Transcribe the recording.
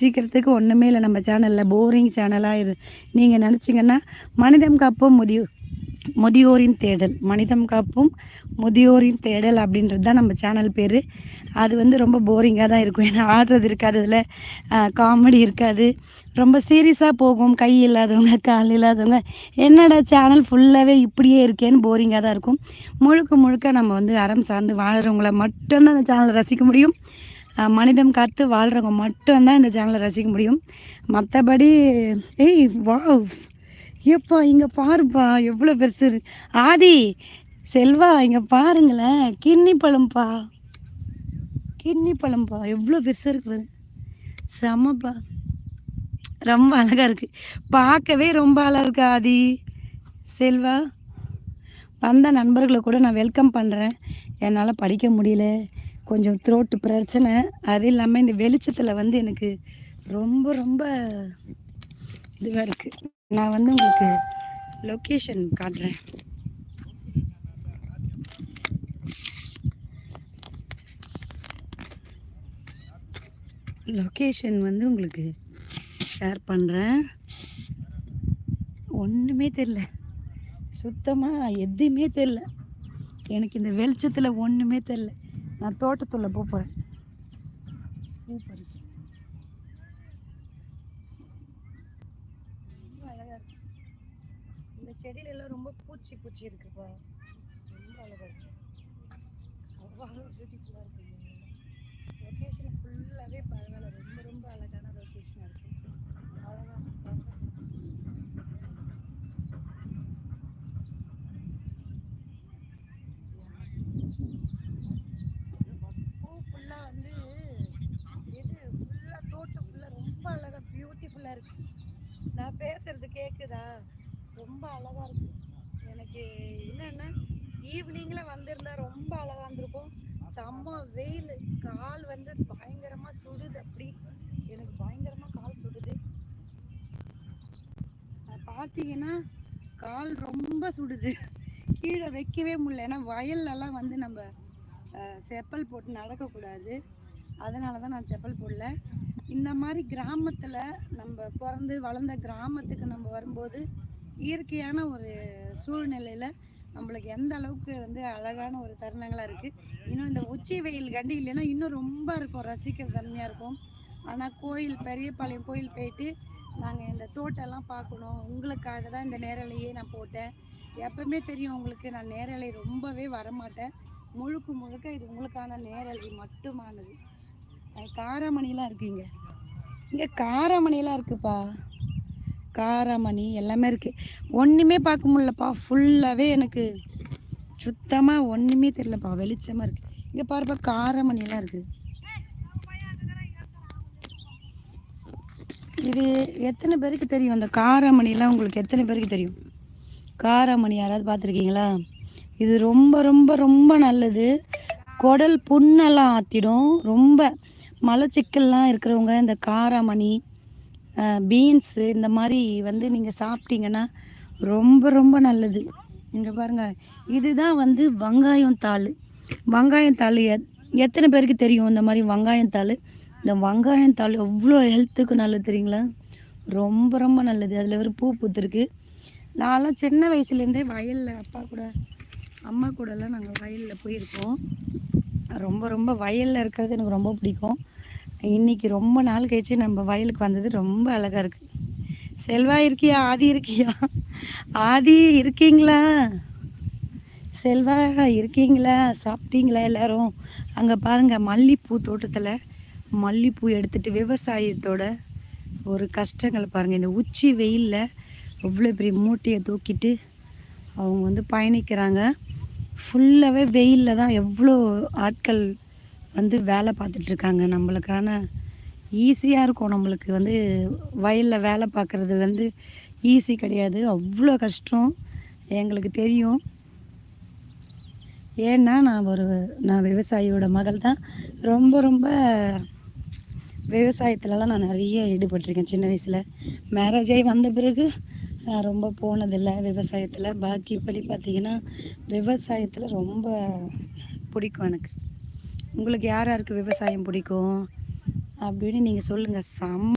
சீக்கிரத்துக்கு ஒன்றுமே இல்லை. நம்ம சேனலில் போரிங் சேனலாக இரு. நீங்கள் நினச்சிங்கன்னா மனிதம் காப்போம் முதியோ முதியோரின் தேடல். மனிதம் காப்பும் முதியோரின் தேடல் அப்படின்றது தான் நம்ம சேனல் பேர். அது வந்து ரொம்ப போரிங்காக தான் இருக்கும். ஏன்னா ஆடுறது இருக்காது. அதில் காமெடி இருக்காது. ரொம்ப சீரியஸாக போகும். கை இல்லாதவங்க கால் இல்லாதவங்க. என்னடா சேனல் ஃபுல்லாகவே இப்படியே இருக்கேன்னு போரிங்காக தான் இருக்கும். முழுக்க முழுக்க நம்ம வந்து அறம் சார்ந்து வாழ்கிறவங்கள மட்டும்தான் அந்த சேனலை ரசிக்க முடியும். மனிதம் காத்து வாழ்கிறவங்க மட்டும்தான் இந்த சேனலை ரசிக்க முடியும். மற்றபடி ஏய் வா ஏப்பா இங்கே பாருப்பா எவ்வளோ பெருசு. இருக்கு. ஆதி செல்வா இங்கே பாருங்களேன். கிண்ணி பழம்ப்பா கிண்ணி பழம்ப்பா எவ்வளோ பெருசாக இருக்குது செம்மப்பா. ரொம்ப அழகாக இருக்குது பார்க்கவே ரொம்ப அழகாக இருக்கா ஆதி. செல்வா வந்த நண்பர்களை கூட நான் வெல்கம் பண்ணுறேன் என்னால் படிக்க முடியல. கொஞ்சம் த்ரோட்டு பிரச்சனை. அது இல்லாமல் இந்த வெளிச்சத்தில் வந்து எனக்கு ரொம்ப ரொம்ப இதுவாக இருக்குது நான் வந்து உங்களுக்கு லொக்கேஷன் காட்டுறேன். லொக்கேஷன் வந்து உங்களுக்கு ஷேர் பண்ணுறேன் ஒன்றுமே தெரில சுத்தமாக எதுவுமே தெரில எனக்கு இந்த வெளிச்சத்தில் ஒன்றுமே தெரில நான் தோட்டத்துள்ள பூ போகிறேன் பூ பறிச்சு ரொம்ப அழகாக இருக்கு. இந்த செடியில எல்லாம் ரொம்ப பூச்சி பூச்சி இருக்குப்பா ரொம்ப அழகாக இருக்கு. அவ்வளோ பியூட்டிஃபுல்லாக இருக்கு. லொக்கேஷன் ஃபுல்லாக பரவாயில்ல ரொம்ப ரொம்ப அழகான லொக்கேஷனாக இருக்கு அழகாக பூ ஃபுல்லாக வந்து இது ஃபுல்லாக தோட்டம் ஃபுல்லாக ரொம்ப அழகாக நல்லா இருக்கு. நான் பேசுறது கேட்குதா ரொம்ப அழகாக இருக்கு. எனக்கு என்னென்னா? ஈவினிங்கில் வந்திருந்தா ரொம்ப அழகாக இருந்திருக்கும். செம்ம வெயில். கால் வந்து பயங்கரமாக சுடுது அப்படி. எனக்கு பயங்கரமாக கால் சுடுது. பார்த்தீங்கன்னா கால் ரொம்ப சுடுது. கீழே வைக்கவே முடியல. ஏன்னா வயல்லலாம் வந்து நம்ம செப்பல் போட்டு நடக்கக்கூடாது. அதனால தான் நான் செப்பல் போடல. இந்த மாதிரி கிராமத்தில் நம்ம பிறந்து வளர்ந்த கிராமத்துக்கு நம்ம வரும்போது இயற்கையான ஒரு சூழ்நிலையில் நம்மளுக்கு எந்த அளவுக்கு வந்து அழகான ஒரு தருணங்களாக இருக்குது இன்னும் இந்த உச்சி வெயில் கண்டி இல்லைன்னா இன்னும் ரொம்ப இருக்கும். ரசிக்கிற தன்மையாக இருக்கும். ஆனால் கோயில் பெரியபாளையம் கோயில் போயிட்டு நாங்கள் இந்த தோட்டம்லாம் பார்க்கணும். உங்களுக்காக தான் இந்த நேரலையே நான் போட்டேன். எப்பவுமே தெரியும் உங்களுக்கு நான் நேரலை ரொம்பவே வரமாட்டேன். முழுக்க முழுக்க இது உங்களுக்கான நேரலை மட்டுமானது. காராமணிலாம் இருக்குங்க. இங்கே காராமணிலாம் இருக்குப்பா. காராமணி எல்லாமே இருக்குது ஒன்றுமே பார்க்க முடியலப்பா. ஃபுல்லாகவே எனக்கு சுத்தமாக ஒன்றுமே தெரியலப்பா. வெளிச்சமாக இருக்குது இங்கே பாருப்பா காராமணிலாம் இருக்குது இது எத்தனை பேருக்கு தெரியும்? அந்த காராமணிலாம் உங்களுக்கு எத்தனை பேருக்கு தெரியும்? காராமணி யாராவது பார்த்துருக்கீங்களா? இது ரொம்ப ரொம்ப ரொம்ப நல்லது. குடல் புண்ணெல்லாம் ஆற்றிடும் ரொம்ப மலச்சிக்கல்லாம் இருக்கிறவங்க இந்த காராமணி பீன்ஸு இந்த மாதிரி வந்து நீங்கள் சாப்பிட்டீங்கன்னா ரொம்ப ரொம்ப நல்லது. இங்கே பாருங்கள் இதுதான் வந்து வெங்காயம் தாள். வெங்காயம் தாள் எத் எத்தனை பேருக்கு தெரியும் இந்த மாதிரி வெங்காயம் தாள்? இந்த வெங்காயம் தாள் எவ்வளோ ஹெல்த்துக்கு நல்லது தெரியுங்களா? ரொம்ப ரொம்ப நல்லது. அதில் ஒரு பூ பூத்துருக்கு. நான்லாம் சின்ன வயசுலேருந்தே வயலில் அப்பா கூட அம்மா கூடலாம் நாங்கள் வயலில் போயிருக்கோம். ரொம்ப ரொம்ப வயலில் இருக்கிறது எனக்கு ரொம்ப பிடிக்கும். இன்னைக்கு ரொம்ப நாள் கழிச்சு நம்ம வயலுக்கு வந்தது ரொம்ப அழகாக இருக்குது செல்வா இருக்கியா? ஆதி இருக்கியா? ஆதி இருக்கீங்களா? செல்வா இருக்கீங்களா? சாப்பிட்டீங்களா எல்லாரும்? அங்கே பாருங்கள் மல்லிப்பூ தோட்டத்தில் மல்லிப்பூ எடுத்துகிட்டு விவசாயத்தோட ஒரு கஷ்டங்களை பாருங்கள் இந்த உச்சி வெயிலில் எவ்வளோ பெரிய மூட்டையை தூக்கிட்டு அவங்க வந்து பயணிக்கிறாங்க. ஃபுல்லாகவே வெயிலில் தான் எவ்வளோ ஆட்கள் வந்து வேலை பார்த்துட்ருக்காங்க நம்மளுக்கான ஈஸியாக இருக்கும். நம்மளுக்கு வந்து வயலில் வேலை பார்க்குறது வந்து ஈஸி கிடையாது. அவ்வளோ கஷ்டம். எங்களுக்கு தெரியும். ஏன்னா நான் ஒரு நான் விவசாயியோட மகள் தான். ரொம்ப ரொம்ப விவசாயத்துலலாம் நான் நிறைய ஈடுபட்டிருக்கேன். சின்ன வயசில். மேரேஜ் ஆகி வந்த பிறகு நான் ரொம்ப போனதில்லை விவசாயத்தில். பாக்கிப்படி பார்த்தீங்கன்னா விவசாயத்தில் ரொம்ப பிடிக்கும் எனக்கு. உங்களுக்கு யார் யாருக்கு விவசாயம் பிடிக்கும்? அப்படின்னு நீங்கள் சொல்லுங்கள் சம்